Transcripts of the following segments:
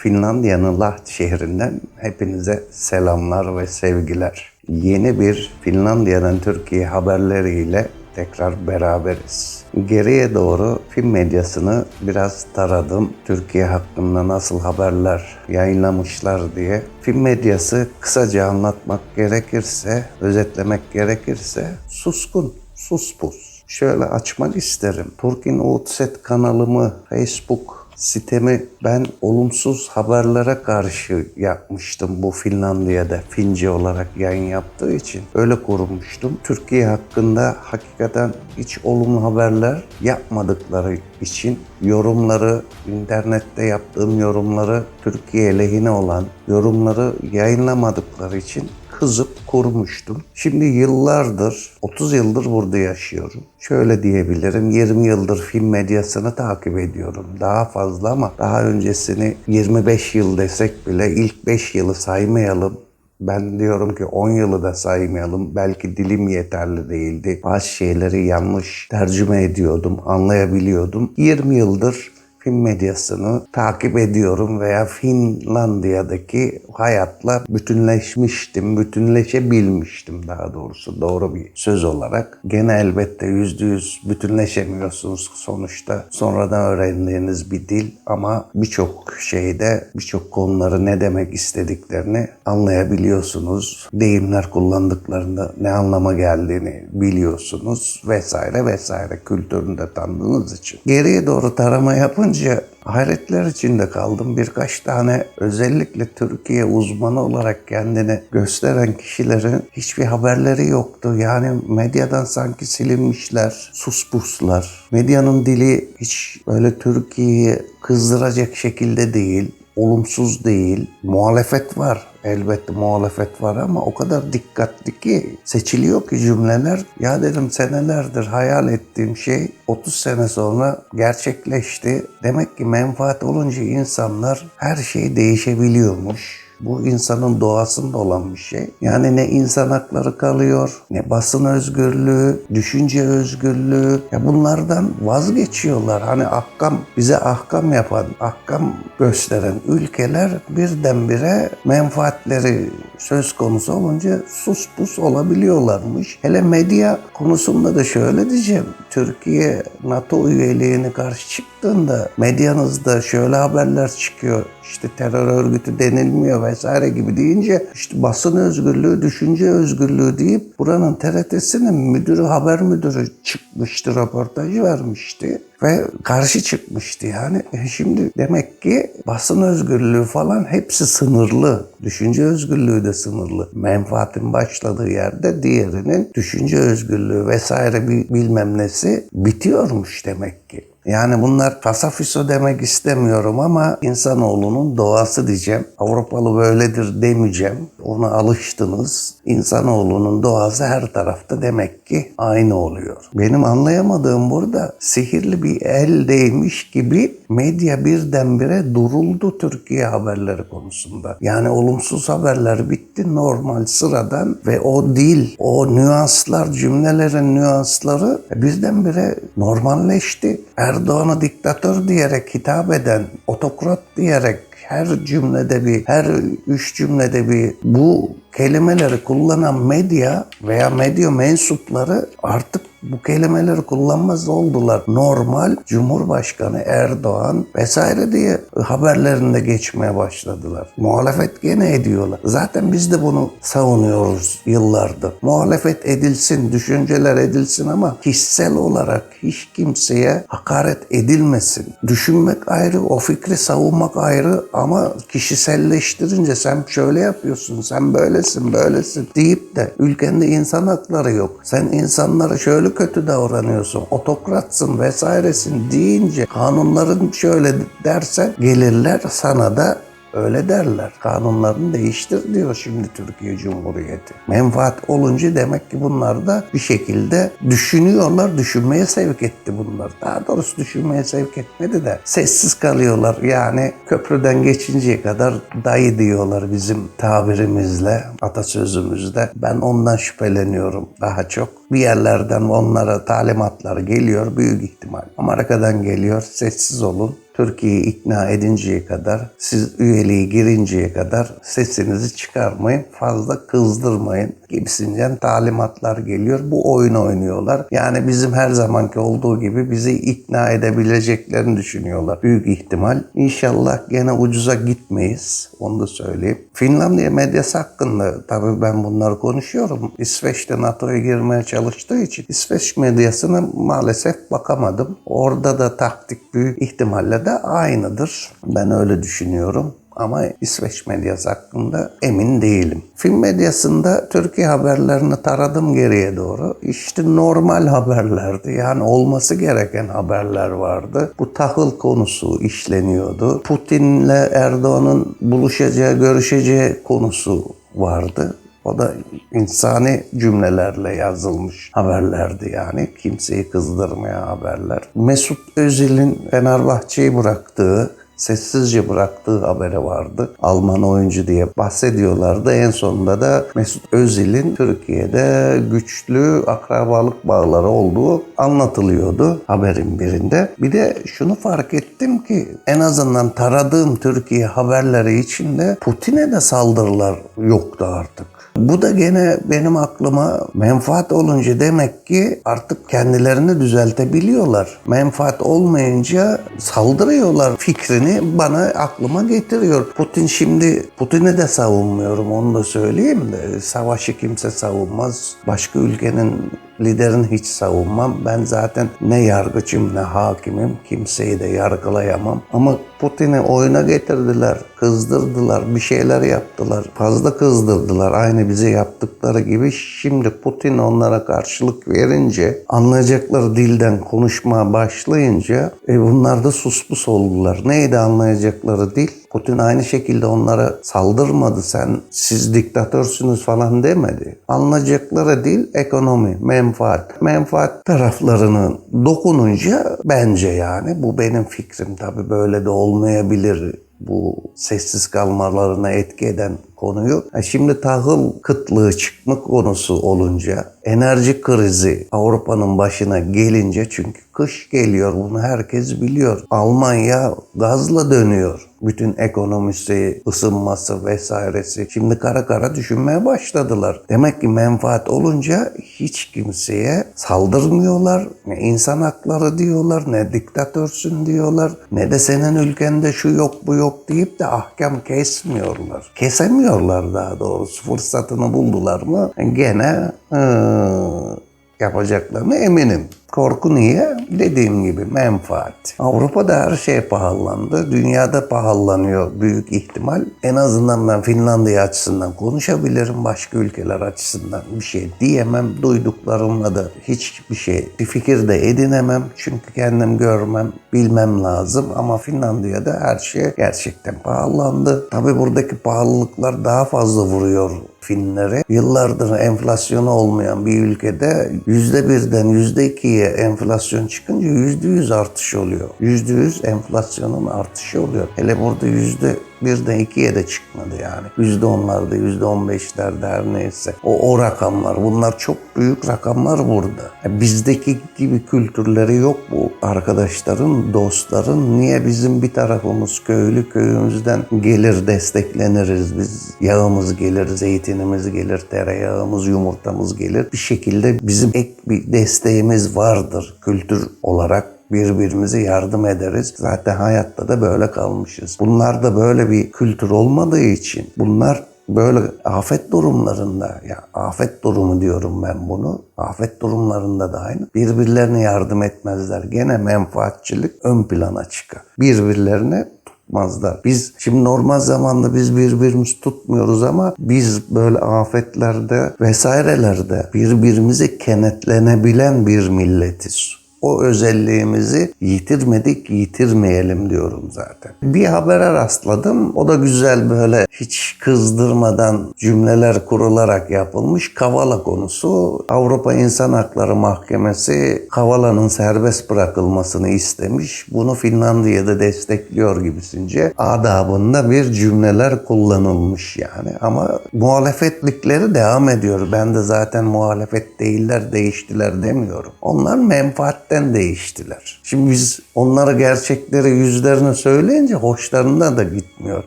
Finlandiya'nın Lahti şehrinden hepinize selamlar ve sevgiler. Yeni bir Finlandiya'dan Türkiye haberleriyle tekrar beraberiz. Geriye doğru film medyasını biraz taradım. Türkiye hakkında nasıl haberler yayınlamışlar diye. Film medyası kısaca anlatmak gerekirse, özetlemek gerekirse suskun, suspus. Şöyle açmak isterim. Turkin Outset kanalımı, Facebook sitemi ben olumsuz haberlere karşı yapmıştım bu Finlandiya'da Fince olarak yayın yaptığı için öyle kurmuştum. Türkiye hakkında hakikaten hiç olumlu haberler yapmadıkları için yorumları internette yaptığım yorumları Türkiye lehine olan yorumları yayınlamadıkları için kızıp kurmuştum. Şimdi yıllardır, 30 yıldır burada yaşıyorum. Şöyle diyebilirim, 20 yıldır film medyasını takip ediyorum. Daha fazla ama daha öncesini 25 yıl desek bile ilk 5 yılı saymayalım. Ben diyorum ki 10 yılı da saymayalım. Belki dilim yeterli değildi. Bazı şeyleri yanlış tercüme ediyordum, anlayabiliyordum. 20 yıldır film medyasını takip ediyorum veya Finlandiya'daki hayatla bütünleşmiştim, bütünleşebilmiştim daha doğrusu doğru bir söz olarak. Gene elbette yüzde yüz bütünleşemiyorsunuz sonuçta. Sonradan öğrendiğiniz bir dil ama birçok şeyde, birçok konuları ne demek istediklerini anlayabiliyorsunuz. Deyimler kullandıklarında ne anlama geldiğini biliyorsunuz vesaire vesaire kültürünü de tanıdığınız için. Geriye doğru tarama yapınca hayretler içinde kaldım. Birkaç tane özellikle Türkiye uzmanı olarak kendini gösteren kişilerin hiçbir haberleri yoktu. Yani medyadan sanki silinmişler, suspuslar. Medyanın dili hiç öyle Türkiye'yi kızdıracak şekilde değil olumsuz değil. Muhalefet var. Elbette muhalefet var ama o kadar dikkatli ki seçiliyor ki cümleler. Ya dedim senelerdir hayal ettiğim şey 30 sene sonra gerçekleşti. Demek ki menfaat olunca insanlar her şey değişebiliyormuş. Bu insanın doğasında olan bir şey. Yani ne insan hakları kalıyor, ne basın özgürlüğü, düşünce özgürlüğü. Ya bunlardan vazgeçiyorlar. Hani ahkam, bize ahkam yapan, ahkam gösteren ülkeler birdenbire menfaatleri söz konusu olunca sus pus olabiliyorlarmış. Hele medya konusunda da şöyle diyeceğim. Türkiye NATO üyeliğine karşı çıktığında medyanızda şöyle haberler çıkıyor. İşte terör örgütü denilmiyor vesaire gibi deyince işte basın özgürlüğü, düşünce özgürlüğü deyip buranın TRT'sinin müdürü, haber müdürü çıkmıştı, röportajı vermişti ve karşı çıkmıştı yani. E Şimdi demek ki basın özgürlüğü falan hepsi sınırlı. Düşünce özgürlüğü de sınırlı. Menfaatin başladığı yerde diğerinin düşünce özgürlüğü vesaire bilmem nesi bitiyormuş demek ki. Yani bunlar fasafiso demek istemiyorum ama insanoğlunun doğası diyeceğim. Avrupalı böyledir demeyeceğim. Ona alıştınız. İnsanoğlunun doğası her tarafta demek ki aynı oluyor. Benim anlayamadığım burada sihirli bir el değmiş gibi medya birdenbire duruldu Türkiye haberleri konusunda. Yani olumsuz haberler bitti normal sıradan ve o dil, o nüanslar, cümlelerin nüansları birdenbire normalleşti. Erdoğan'a diktatör diyerek hitap eden, otokrat diyerek her cümlede bir, her üç cümlede bir bu kelimeleri kullanan medya veya medya mensupları artık bu kelimeleri kullanmaz oldular. Normal Cumhurbaşkanı Erdoğan vesaire diye haberlerinde geçmeye başladılar. Muhalefet gene ediyorlar. Zaten biz de bunu savunuyoruz yıllardır. Muhalefet edilsin, düşünceler edilsin ama kişisel olarak hiç kimseye hakaret edilmesin. Düşünmek ayrı, o fikri savunmak ayrı ama kişiselleştirince sen şöyle yapıyorsun, sen böylesin, böylesin deyip de ülkende insan hakları yok. Sen insanlara şöyle kötü davranıyorsun, otokratsın vesairesin deyince kanunların şöyle dersen gelirler sana da Öyle derler. Kanunlarını değiştir diyor şimdi Türkiye Cumhuriyeti. Menfaat olunca demek ki bunlar da bir şekilde düşünüyorlar. Düşünmeye sevk etti bunlar. Daha doğrusu düşünmeye sevk etmedi de sessiz kalıyorlar. Yani köprüden geçinceye kadar dayı diyorlar bizim tabirimizle, atasözümüzde. Ben ondan şüpheleniyorum daha çok. Bir yerlerden onlara talimatlar geliyor büyük ihtimal. Amerika'dan geliyor. Sessiz olun. Türkiye'yi ikna edinceye kadar, siz üyeliği girinceye kadar sesinizi çıkarmayın, fazla kızdırmayın gibisinden talimatlar geliyor. Bu oyun oynuyorlar. Yani bizim her zamanki olduğu gibi bizi ikna edebileceklerini düşünüyorlar. Büyük ihtimal. İnşallah gene ucuza gitmeyiz. Onu da söyleyeyim. Finlandiya medyası hakkında tabii ben bunları konuşuyorum. İsveç'te NATO'ya girmeye çalıştığı için İsveç medyasına maalesef bakamadım. Orada da taktik büyük ihtimalle de aynıdır. Ben öyle düşünüyorum ama İsveç medyası hakkında emin değilim. Film medyasında Türkiye haberlerini taradım geriye doğru. İşte normal haberlerdi. Yani olması gereken haberler vardı. Bu tahıl konusu işleniyordu. Putin'le Erdoğan'ın buluşacağı, görüşeceği konusu vardı. O da insani cümlelerle yazılmış haberlerdi yani. Kimseyi kızdırmayan haberler. Mesut Özil'in Fenerbahçe'yi bıraktığı sessizce bıraktığı haberi vardı. Alman oyuncu diye bahsediyorlardı. En sonunda da Mesut Özil'in Türkiye'de güçlü akrabalık bağları olduğu anlatılıyordu haberin birinde. Bir de şunu fark ettim ki en azından taradığım Türkiye haberleri içinde Putin'e de saldırılar yoktu artık. Bu da gene benim aklıma menfaat olunca demek ki artık kendilerini düzeltebiliyorlar. Menfaat olmayınca saldırıyorlar fikrini bana aklıma getiriyor. Putin şimdi Putin'i de savunmuyorum onu da söyleyeyim de savaşı kimse savunmaz. Başka ülkenin liderini hiç savunmam. Ben zaten ne yargıcım ne hakimim. Kimseyi de yargılayamam. Ama Putin'i oyuna getirdiler, kızdırdılar, bir şeyler yaptılar. Fazla kızdırdılar. Aynı bize yaptıkları gibi. Şimdi Putin onlara karşılık verince, anlayacakları dilden konuşmaya başlayınca e, bunlar da suspus oldular. Neydi anlayacakları dil? Putin aynı şekilde onlara saldırmadı. Sen siz diktatörsünüz falan demedi. Anlayacakları dil ekonomi, menfaat. Menfaat taraflarının dokununca bence yani bu benim fikrim tabii böyle de olmayabilir bu sessiz kalmalarına etki eden konuyu. Ha, Şimdi tahıl kıtlığı çıkma konusu olunca, enerji krizi Avrupa'nın başına gelince çünkü kış geliyor bunu herkes biliyor. Almanya gazla dönüyor. Bütün ekonomisi, ısınması vesairesi. Şimdi kara kara düşünmeye başladılar. Demek ki menfaat olunca hiç kimseye saldırmıyorlar. Ne insan hakları diyorlar, ne diktatörsün diyorlar, ne de senin ülkende şu yok bu yok deyip de ahkam kesmiyorlar. Kesemiyorlar daha doğrusu. Fırsatını buldular mı gene hı, yapacaklarına eminim. Korku niye? Dediğim gibi menfaat. Avrupa'da her şey pahalandı. Dünyada pahalanıyor büyük ihtimal. En azından ben Finlandiya açısından konuşabilirim. Başka ülkeler açısından bir şey diyemem. Duyduklarımla da hiçbir şey, bir fikir de edinemem. Çünkü kendim görmem, bilmem lazım. Ama Finlandiya'da her şey gerçekten pahalandı. Tabii buradaki pahalılıklar daha fazla vuruyor Finlere. Yıllardır enflasyonu olmayan bir ülkede yüzde birden yüzde ikiye enflasyon çıkınca yüzde yüz artış oluyor. Yüzde yüz enflasyonun artışı oluyor. Hele burada yüzde birden ikiye de çıkmadı yani. Yüzde onlarda, yüzde on beşlerde her neyse. O, o rakamlar. Bunlar çok büyük rakamlar burada. Ya Bizdeki gibi kültürleri yok bu arkadaşların, dostların. Niye bizim bir tarafımız köylü köyümüzden gelir destekleniriz biz. Yağımız gelir, zeytinimiz gelir, tereyağımız, yumurtamız gelir. Bir şekilde bizim ek bir desteğimiz vardır kültür olarak birbirimize yardım ederiz. Zaten hayatta da böyle kalmışız. Bunlar da böyle bir kültür olmadığı için bunlar böyle afet durumlarında ya afet durumu diyorum ben bunu. Afet durumlarında da aynı. Birbirlerine yardım etmezler. Gene menfaatçilik ön plana çıkar. Birbirlerine tutmazlar. Biz şimdi normal zamanda biz birbirimizi tutmuyoruz ama biz böyle afetlerde vesairelerde birbirimize kenetlenebilen bir milletiz. O özelliğimizi yitirmedik, yitirmeyelim diyorum zaten. Bir habere rastladım. O da güzel böyle hiç kızdırmadan cümleler kurularak yapılmış Kavala konusu. Avrupa İnsan Hakları Mahkemesi Kavala'nın serbest bırakılmasını istemiş. Bunu Finlandiya'da destekliyor gibisince adabında bir cümleler kullanılmış yani. Ama muhalefetlikleri devam ediyor. Ben de zaten muhalefet değiller, değiştiler demiyorum. Onlar menfaat menfaatten değiştiler. Şimdi biz onlara gerçekleri yüzlerine söyleyince hoşlarına da gitmiyor.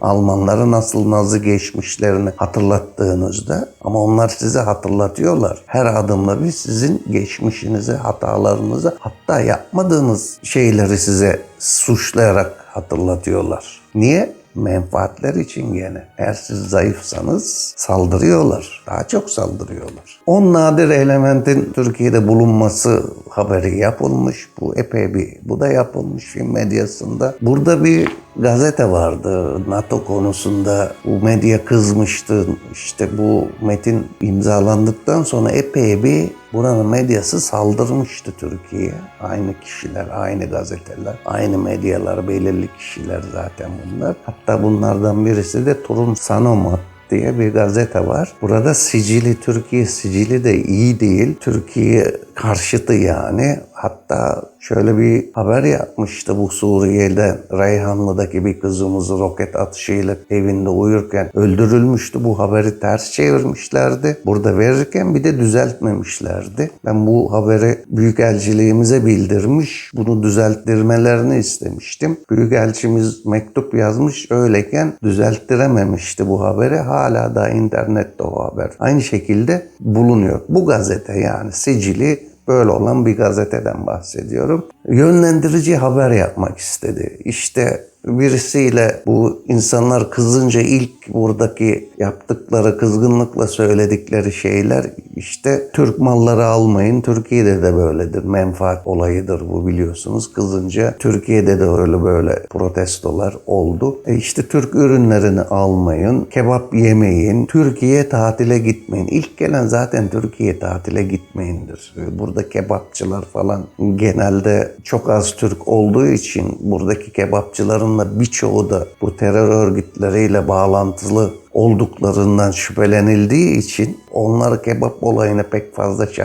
Almanları nasıl nazı geçmişlerini hatırlattığınızda ama onlar size hatırlatıyorlar. Her adımda biz sizin geçmişinizi, hatalarınızı hatta yapmadığınız şeyleri size suçlayarak hatırlatıyorlar. Niye? Menfaatler için gene. Eğer siz zayıfsanız saldırıyorlar. Daha çok saldırıyorlar. 10 nadir elementin Türkiye'de bulunması haberi yapılmış. Bu epey bir, bu da yapılmış film medyasında. Burada bir gazete vardı NATO konusunda. Bu medya kızmıştı. İşte bu metin imzalandıktan sonra epey bir buranın medyası saldırmıştı Türkiye'ye. Aynı kişiler, aynı gazeteler, aynı medyalar, belirli kişiler zaten bunlar. Hatta bunlardan birisi de Turun Sanomat diye bir gazete var. Burada sicili, Türkiye sicili de iyi değil. Türkiye karşıtı yani. Hatta şöyle bir haber yapmıştı bu Suriye'de Reyhanlı'daki bir kızımızı roket atışıyla evinde uyurken öldürülmüştü. Bu haberi ters çevirmişlerdi. Burada verirken bir de düzeltmemişlerdi. Ben bu haberi Büyükelçiliğimize bildirmiş. Bunu düzelttirmelerini istemiştim. Büyükelçimiz mektup yazmış. Öyleyken düzelttirememişti bu haberi. Hala da internette o haber. Aynı şekilde bulunuyor. Bu gazete yani sicili böyle olan bir gazeteden bahsediyorum. Yönlendirici haber yapmak istedi. İşte birisiyle bu insanlar kızınca ilk buradaki yaptıkları kızgınlıkla söyledikleri şeyler işte Türk malları almayın. Türkiye'de de böyledir. Menfaat olayıdır bu biliyorsunuz. Kızınca Türkiye'de de öyle böyle protestolar oldu. E işte Türk ürünlerini almayın. Kebap yemeyin. Türkiye tatile gitmeyin. İlk gelen zaten Türkiye tatile gitmeyindir. Burada kebapçılar falan genelde çok az Türk olduğu için buradaki kebapçıların da birçoğu da bu terör örgütleriyle bağlantılı olduklarından şüphelenildiği için onlar kebap olayına pek fazla şey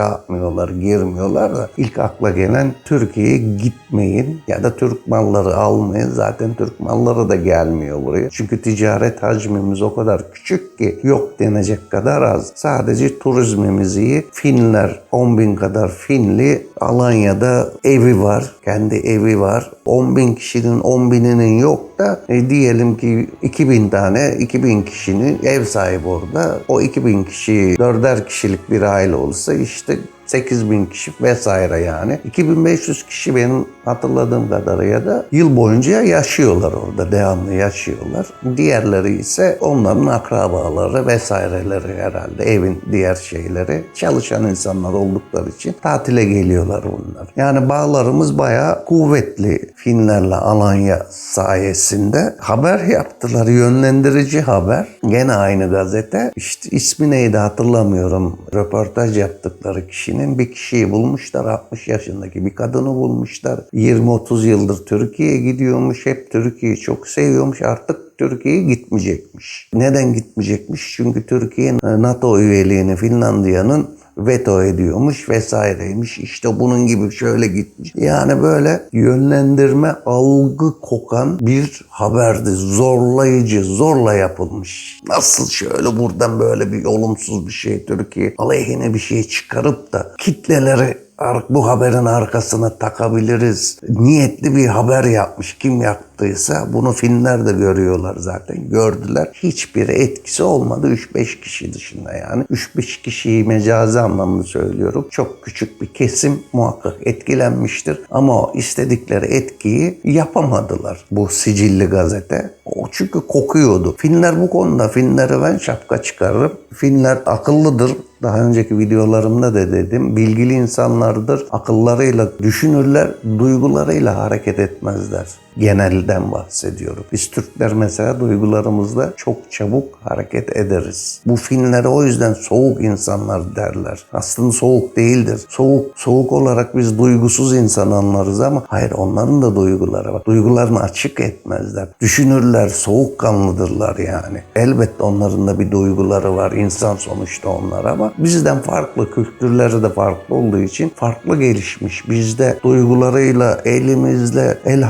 girmiyorlar da ilk akla gelen Türkiye'ye gitmeyin ya da Türk malları almayın. Zaten Türk malları da gelmiyor buraya. Çünkü ticaret hacmimiz o kadar küçük ki yok denecek kadar az. Sadece turizmimiz iyi. Finler 10 bin kadar Finli Alanya'da evi var. Kendi evi var. 10 bin kişinin 10 bininin yok da e, diyelim ki 2000 tane 2000 kişinin ev sahibi orada. O 2000 kişi dörder kişilik bir aile olsa işte 8 bin kişi vesaire yani. 2500 kişi benim hatırladığım kadarıyla da yıl boyunca yaşıyorlar orada. Devamlı yaşıyorlar. Diğerleri ise onların akrabaları vesaireleri herhalde. Evin diğer şeyleri. Çalışan insanlar oldukları için tatile geliyorlar bunlar. Yani bağlarımız bayağı kuvvetli Finlerle Alanya sayesinde. Haber yaptılar. Yönlendirici haber. Gene aynı gazete. İşte ismi neydi hatırlamıyorum. Röportaj yaptıkları kişinin kişinin bir kişiyi bulmuşlar. 60 yaşındaki bir kadını bulmuşlar. 20-30 yıldır Türkiye'ye gidiyormuş. Hep Türkiye'yi çok seviyormuş. Artık Türkiye'ye gitmeyecekmiş. Neden gitmeyecekmiş? Çünkü Türkiye'nin NATO üyeliğini Finlandiya'nın veto ediyormuş vesaireymiş. İşte bunun gibi şöyle gitmiş. Yani böyle yönlendirme, algı kokan bir haberdi. Zorlayıcı, zorla yapılmış. Nasıl şöyle buradan böyle bir olumsuz bir şey Türkiye aleyhine bir şey çıkarıp da kitleleri bu haberin arkasına takabiliriz. Niyetli bir haber yapmış. Kim yaptıysa bunu filmler de görüyorlar zaten. Gördüler. Hiçbir etkisi olmadı 3-5 kişi dışında yani. 3-5 kişiyi mecazi anlamda söylüyorum. Çok küçük bir kesim muhakkak etkilenmiştir. Ama o istedikleri etkiyi yapamadılar bu sicilli gazete. O çünkü kokuyordu. Finler bu konuda Finlere ben şapka çıkarırım. Finler akıllıdır. Daha önceki videolarımda da dedim. Bilgili insanlardır. Akıllarıyla düşünürler, duygularıyla hareket etmezler. Genelden bahsediyorum. Biz Türkler mesela duygularımızla çok çabuk hareket ederiz. Bu Finlere o yüzden soğuk insanlar derler. Aslında soğuk değildir. Soğuk, soğuk olarak biz duygusuz insan anlarız ama hayır onların da duyguları var. Duygularını açık etmezler. Düşünürler, soğukkanlıdırlar yani. Elbette onların da bir duyguları var. İnsan sonuçta onlar ama bizden farklı, kültürleri de farklı olduğu için farklı gelişmiş. Bizde duygularıyla, elimizle, el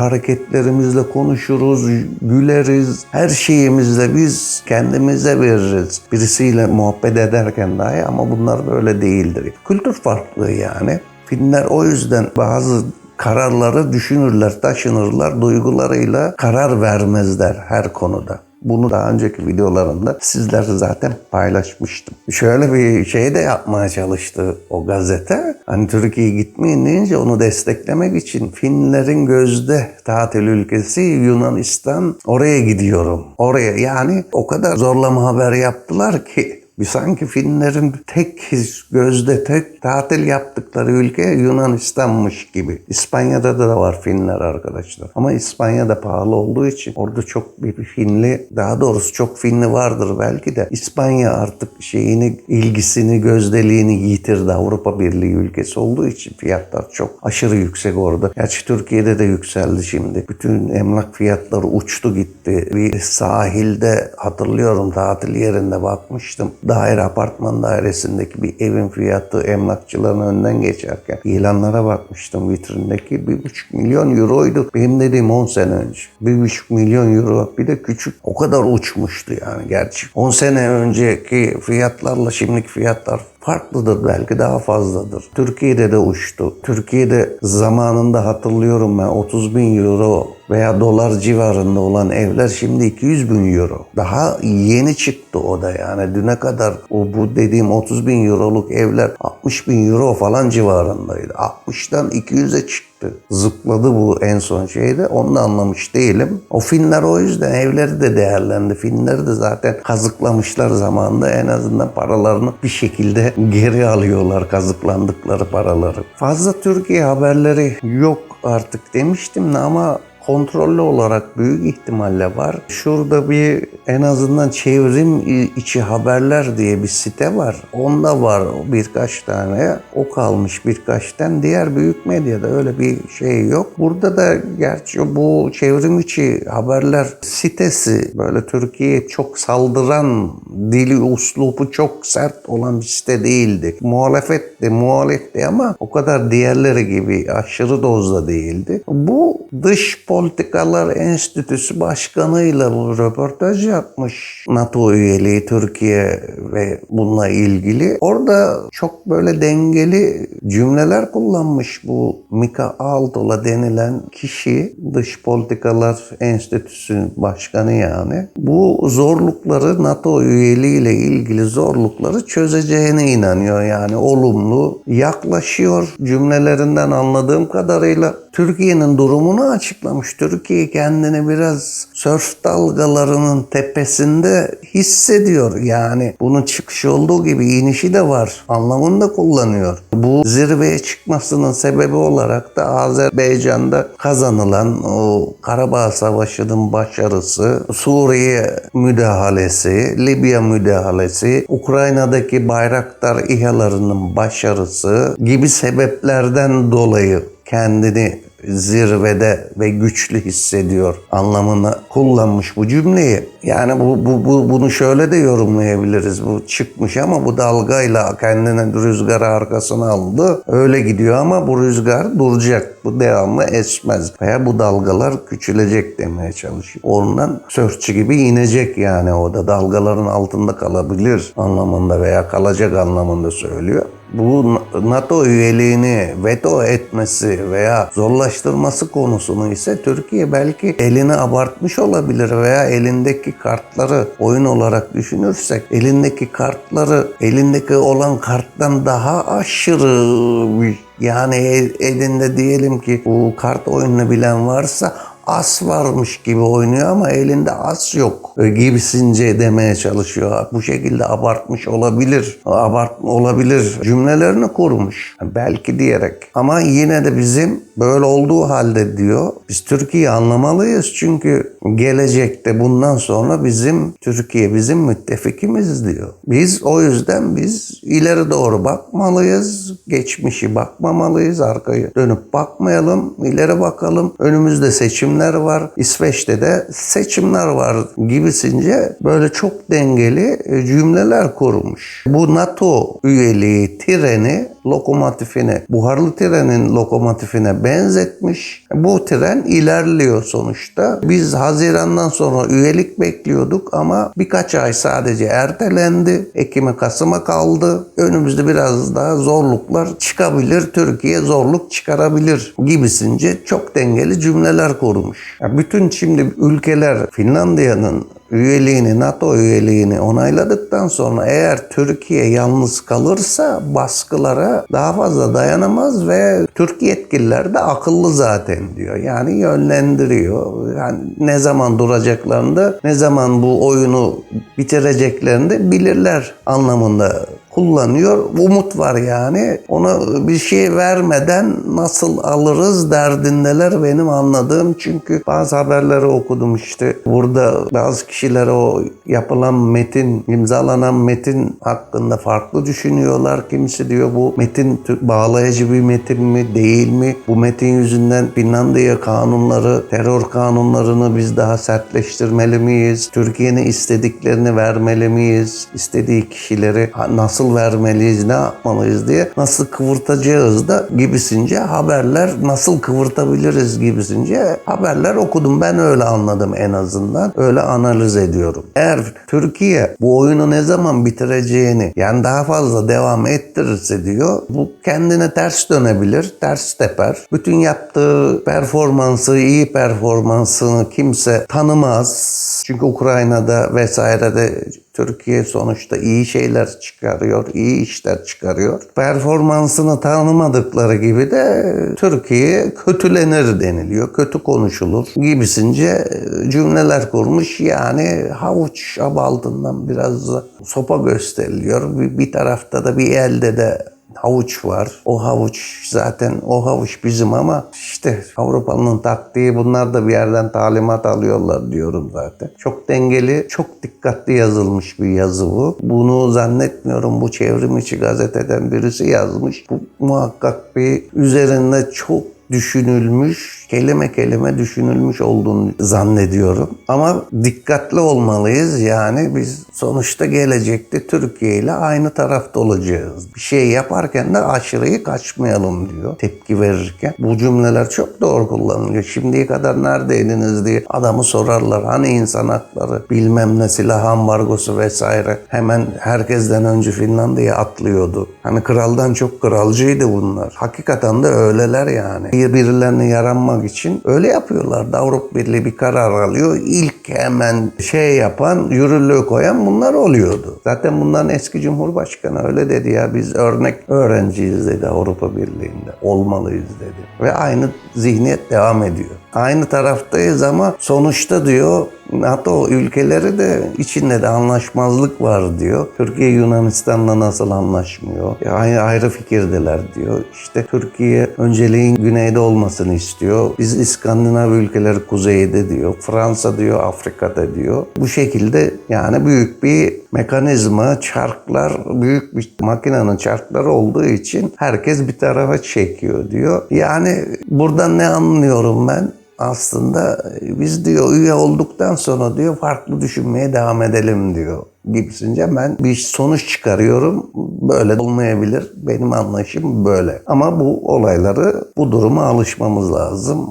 hareketlerimizle konuşuruz, güleriz. Her şeyimizle biz kendimize veririz. Birisiyle muhabbet ederken dahi ama bunlar böyle değildir. Kültür farklı yani. Finler o yüzden bazı kararları düşünürler, taşınırlar, duygularıyla karar vermezler her konuda. Bunu daha önceki videolarında sizlerle zaten paylaşmıştım. Şöyle bir şey de yapmaya çalıştı o gazete. Hani Türkiye gitmeyin deyince onu desteklemek için Finlerin gözde tatil ülkesi Yunanistan oraya gidiyorum. Oraya yani o kadar zorlama haber yaptılar ki bir sanki Finlerin tek gözde tek tatil yaptıkları ülke Yunanistan'mış gibi. İspanya'da da var Finler arkadaşlar. Ama İspanya'da pahalı olduğu için orada çok bir Finli daha doğrusu çok Finli vardır belki de. İspanya artık şeyini ilgisini gözdeliğini yitirdi. Avrupa Birliği ülkesi olduğu için fiyatlar çok aşırı yüksek orada. Gerçi Türkiye'de de yükseldi şimdi. Bütün emlak fiyatları uçtu gitti. Bir sahilde hatırlıyorum tatil yerinde bakmıştım daire apartman dairesindeki bir evin fiyatı emlakçıların önünden geçerken ilanlara bakmıştım vitrindeki bir buçuk milyon euroydu. Benim dediğim 10 sene önce. Bir buçuk milyon euro bir de küçük o kadar uçmuştu yani gerçi. 10 sene önceki fiyatlarla şimdiki fiyatlar farklıdır belki daha fazladır. Türkiye'de de uçtu. Türkiye'de zamanında hatırlıyorum ben 30 bin euro veya dolar civarında olan evler şimdi 200 bin euro. Daha yeni çıktı o da yani düne kadar o bu dediğim 30 bin euroluk evler 60 bin euro falan civarındaydı. 60'tan 200'e çıktı. Zıpladı bu en son şeyde. Onu da anlamış değilim. O Finler o yüzden evleri de değerlendi. Finleri de zaten kazıklamışlar zamanında. En azından paralarını bir şekilde geri alıyorlar kazıklandıkları paraları. Fazla Türkiye haberleri yok artık demiştim de ama kontrollü olarak büyük ihtimalle var. Şurada bir en azından çevrim içi haberler diye bir site var. Onda var birkaç tane. O kalmış birkaçtan. Diğer büyük medyada öyle bir şey yok. Burada da gerçi bu çevrim içi haberler sitesi böyle Türkiye'ye çok saldıran dili uslubu çok sert olan bir site değildi. Muhalefetti, muhalefti ama o kadar diğerleri gibi aşırı dozda değildi. Bu dış Politikalar Enstitüsü Başkanı'yla bu röportaj yapmış NATO üyeliği Türkiye ve bununla ilgili. Orada çok böyle dengeli cümleler kullanmış bu Mika Aaltola denilen kişi Dış Politikalar Enstitüsü Başkanı yani. Bu zorlukları NATO üyeliğiyle ilgili zorlukları çözeceğine inanıyor yani olumlu yaklaşıyor cümlelerinden anladığım kadarıyla Türkiye'nin durumunu açıklamış. Türkiye kendini biraz sörf dalgalarının tepesinde hissediyor. Yani bunun çıkışı olduğu gibi inişi de var. Anlamında kullanıyor. Bu zirveye çıkmasının sebebi olarak da Azerbaycan'da kazanılan o Karabağ Savaşı'nın başarısı, Suriye müdahalesi, Libya müdahalesi, Ukrayna'daki Bayraktar İHA'larının başarısı gibi sebeplerden dolayı kendini zirvede ve güçlü hissediyor anlamını kullanmış bu cümleyi. Yani bu, bu, bu bunu şöyle de yorumlayabiliriz. Bu çıkmış ama bu dalgayla kendine rüzgarı arkasına aldı. Öyle gidiyor ama bu rüzgar duracak. Bu devamlı esmez. Veya bu dalgalar küçülecek demeye çalışıyor. Ondan sörfçü gibi inecek yani o da dalgaların altında kalabilir anlamında veya kalacak anlamında söylüyor bu NATO üyeliğini veto etmesi veya zorlaştırması konusunu ise Türkiye belki elini abartmış olabilir veya elindeki kartları oyun olarak düşünürsek elindeki kartları elindeki olan karttan daha aşırı yani elinde diyelim ki bu kart oyununu bilen varsa as varmış gibi oynuyor ama elinde as yok gibisince demeye çalışıyor. Bu şekilde abartmış olabilir. Abartma olabilir cümlelerini kurmuş. Belki diyerek. Ama yine de bizim böyle olduğu halde diyor. Biz Türkiye'yi anlamalıyız çünkü gelecekte bundan sonra bizim Türkiye bizim müttefikimiz diyor. Biz o yüzden biz ileri doğru bakmalıyız. Geçmişi bakmamalıyız. Arkayı dönüp bakmayalım. ileri bakalım. Önümüzde seçimler var. İsveç'te de seçimler var gibisince böyle çok dengeli cümleler kurmuş. Bu NATO üyeliği treni lokomotifini buharlı trenin lokomotifine benzetmiş. Bu tren ilerliyor sonuçta. Biz Haziran'dan sonra üyelik bekliyorduk ama birkaç ay sadece ertelendi. Ekim'e Kasım'a kaldı. Önümüzde biraz daha zorluklar çıkabilir. Türkiye zorluk çıkarabilir gibisince çok dengeli cümleler kurmuş. Ya bütün şimdi ülkeler Finlandiya'nın üyeliğini, NATO üyeliğini onayladıktan sonra eğer Türkiye yalnız kalırsa baskılara daha fazla dayanamaz ve Türk yetkililer de akıllı zaten diyor. Yani yönlendiriyor. Yani ne zaman duracaklarını da ne zaman bu oyunu bitireceklerini de bilirler anlamında kullanıyor. Umut var yani. Ona bir şey vermeden nasıl alırız derdindeler benim anladığım. Çünkü bazı haberleri okudum işte. Burada bazı kişiler o yapılan metin, imzalanan metin hakkında farklı düşünüyorlar. Kimisi diyor bu metin bağlayıcı bir metin mi değil mi? Bu metin yüzünden Finlandiya kanunları, terör kanunlarını biz daha sertleştirmeli miyiz? Türkiye'nin istediklerini vermeli miyiz? İstediği kişileri ha- nasıl vermeliyiz, ne yapmalıyız diye nasıl kıvırtacağız da gibisince haberler nasıl kıvırtabiliriz gibisince haberler okudum. Ben öyle anladım en azından. Öyle analiz ediyorum. Eğer Türkiye bu oyunu ne zaman bitireceğini yani daha fazla devam ettirirse diyor bu kendine ters dönebilir, ters teper. Bütün yaptığı performansı, iyi performansını kimse tanımaz. Çünkü Ukrayna'da vesairede Türkiye sonuçta iyi şeyler çıkarıyor, iyi işler çıkarıyor. Performansını tanımadıkları gibi de Türkiye kötülenir deniliyor, kötü konuşulur gibisince cümleler kurmuş. Yani havuç ab altından biraz sopa gösteriliyor. Bir, bir tarafta da bir elde de havuç var. O havuç zaten o havuç bizim ama işte Avrupalı'nın taktiği bunlar da bir yerden talimat alıyorlar diyorum zaten. Çok dengeli, çok dikkatli yazılmış bir yazı bu. Bunu zannetmiyorum bu çevrim içi gazeteden birisi yazmış. Bu muhakkak bir üzerinde çok düşünülmüş, kelime kelime düşünülmüş olduğunu zannediyorum. Ama dikkatli olmalıyız. Yani biz sonuçta gelecekte Türkiye ile aynı tarafta olacağız. Bir şey yaparken de aşırıyı kaçmayalım diyor tepki verirken. Bu cümleler çok doğru kullanılıyor. Şimdiye kadar neredeydiniz diye adamı sorarlar. Hani insan hakları, bilmem ne silah ambargosu vesaire. Hemen herkesten önce Finlandiya atlıyordu. Hani kraldan çok kralcıydı bunlar. Hakikaten de öyleler yani. Bir birilerine yaranmak için öyle yapıyorlardı. Avrupa Birliği bir karar alıyor. İlk hemen şey yapan, yürürlüğü koyan bunlar oluyordu. Zaten bunların eski Cumhurbaşkanı öyle dedi ya biz örnek öğrenciyiz dedi Avrupa Birliği'nde. Olmalıyız dedi. Ve aynı zihniyet devam ediyor. Aynı taraftayız ama sonuçta diyor NATO ülkeleri de içinde de anlaşmazlık var diyor. Türkiye Yunanistan'la nasıl anlaşmıyor? Aynı ayrı fikirdeler diyor. İşte Türkiye önceliğin güneyde olmasını istiyor. Biz İskandinav ülkeleri kuzeyde diyor. Fransa diyor Afrika'da diyor. Bu şekilde yani büyük bir mekanizma, çarklar, büyük bir makinenin çarkları olduğu için herkes bir tarafa çekiyor diyor. Yani buradan ne anlıyorum ben? aslında biz diyor üye olduktan sonra diyor farklı düşünmeye devam edelim diyor gibisince ben bir sonuç çıkarıyorum. Böyle olmayabilir. Benim anlayışım böyle. Ama bu olayları, bu duruma alışmamız lazım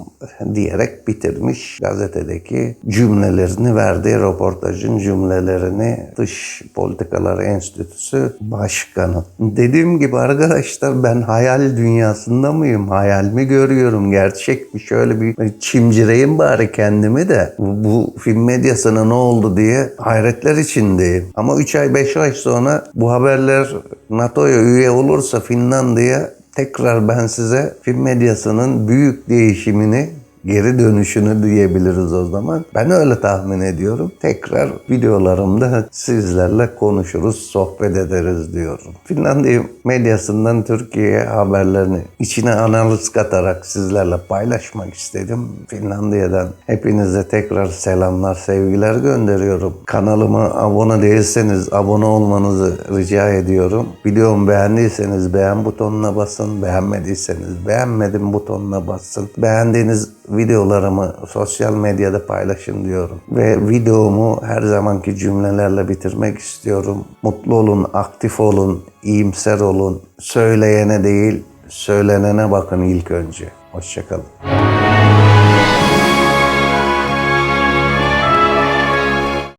diyerek bitirmiş gazetedeki cümlelerini verdiği röportajın cümlelerini Dış Politikalar Enstitüsü Başkanı. Dediğim gibi arkadaşlar ben hayal dünyasında mıyım? Hayal mi görüyorum? Gerçek mi? Şöyle bir çimcireyim bari kendimi de. Bu film medyasına ne oldu diye hayretler içindeyim. Ama 3 ay 5 ay sonra bu haberler NATO'ya üye olursa Finlandiya tekrar ben size film medyasının büyük değişimini geri dönüşünü diyebiliriz o zaman. Ben öyle tahmin ediyorum. Tekrar videolarımda sizlerle konuşuruz, sohbet ederiz diyorum. Finlandiya medyasından Türkiye haberlerini içine analiz katarak sizlerle paylaşmak istedim. Finlandiya'dan hepinize tekrar selamlar, sevgiler gönderiyorum. Kanalıma abone değilseniz abone olmanızı rica ediyorum. Videomu beğendiyseniz beğen butonuna basın, beğenmediyseniz beğenmedim butonuna basın. Beğendiğiniz videolarımı sosyal medyada paylaşın diyorum. Ve videomu her zamanki cümlelerle bitirmek istiyorum. Mutlu olun, aktif olun, iyimser olun. Söyleyene değil, söylenene bakın ilk önce. Hoşçakalın.